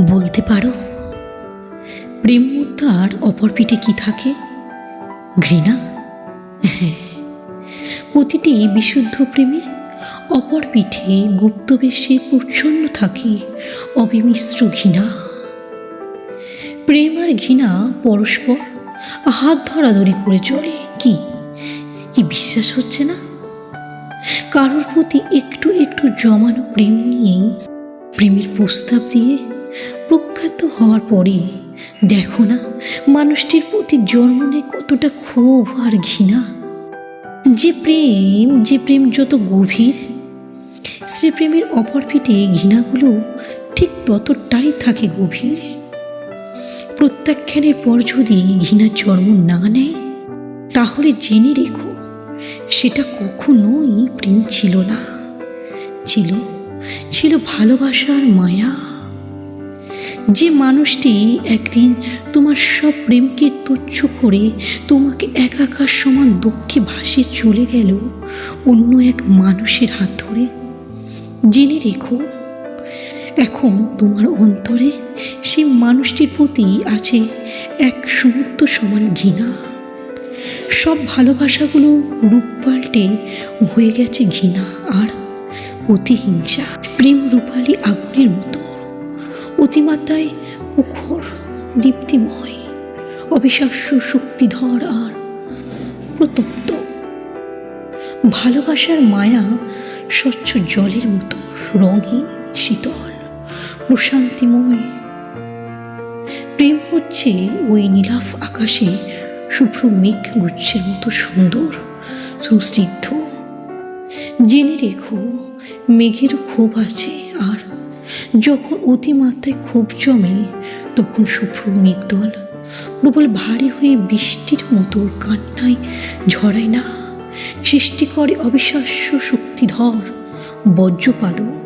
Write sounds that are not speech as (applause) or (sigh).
বলতে পারো প্রেম মুদ্রার অপর পিঠে কি থাকে? ঘৃণা? (laughs) প্রতিটি বিশুদ্ধ প্রেমের অপর পিঠে গুপ্তবেশে প্রচ্ছন্ন থাকে অবিমিশ্র ঘৃণা। প্রেম আর ঘৃণা পরস্পর হাত ধরাধরি করে চলে, কি? কি বিশ্বাস হচ্ছে না? কারোর প্রতি একটু একটু জমানো প্রেম নিয়েই প্রেমের প্রস্তাব দিয়ে প্রখ্যাত হওয়ার পরে, দেখো না, মানুষটির প্রতি জন্ম নেয় কতটা ক্ষোভ আর ঘৃণা। যে প্রেম যে প্রেম যত গভীর, সে প্রেমের অপর পিঠে ঘৃণাগুলো ঠিক ততটাই থাকে গভীর। প্রত্যাখ্যানের পর যদি ঘৃণার জন্ম না নেয়, তাহলে জেনে রেখো, সেটা কখনোই প্রেম ছিল না। ছিল ছিল ভালোবাসার মায়া। যে মানুষটি একদিন তোমার সব প্রেমকে তুচ্ছ করে তোমাকে একাকার সমান দুঃখে ভাসে চলে গেল, অন্য এক মানুষের হাত ধরে। জেনে রেখো, এখন তোমার অন্তরে সেই মানুষটির প্রতি আছে এক সমুদ্র সমান ঘৃণা। সব ভালোবাসাগুলো রূপ পাল্টে হয়ে গেছে ঘৃণা আর অতিহিংসা। প্রেম রূপালী আগুনের মতো। অতিমাত্রায় মুখর, দীপ্তিময়, অবিশ্বাস্য শক্তিধর আর প্রতপ্ত। ভালোবাসার মায়া স্বচ্ছ জলের মতো রঙিন, শীতল, প্রশান্তিময়। প্রেম হচ্ছে ওই নীলাফ আকাশে শুভ্র মেঘ গুচ্ছের মতো সুন্দর সুস্নিগ্ধ জেনে রেখো, মেঘের ক্ষোভ আছে আর যখন অতিমাত্রায় খুব জমে, তখন শুভ্র মেঘদল প্রবল ভারী হয়ে বৃষ্টির মতো কান্নায় ঝরায় না। সৃষ্টি করে অবিশ্বাস্য শক্তিধর বজ্রপাদ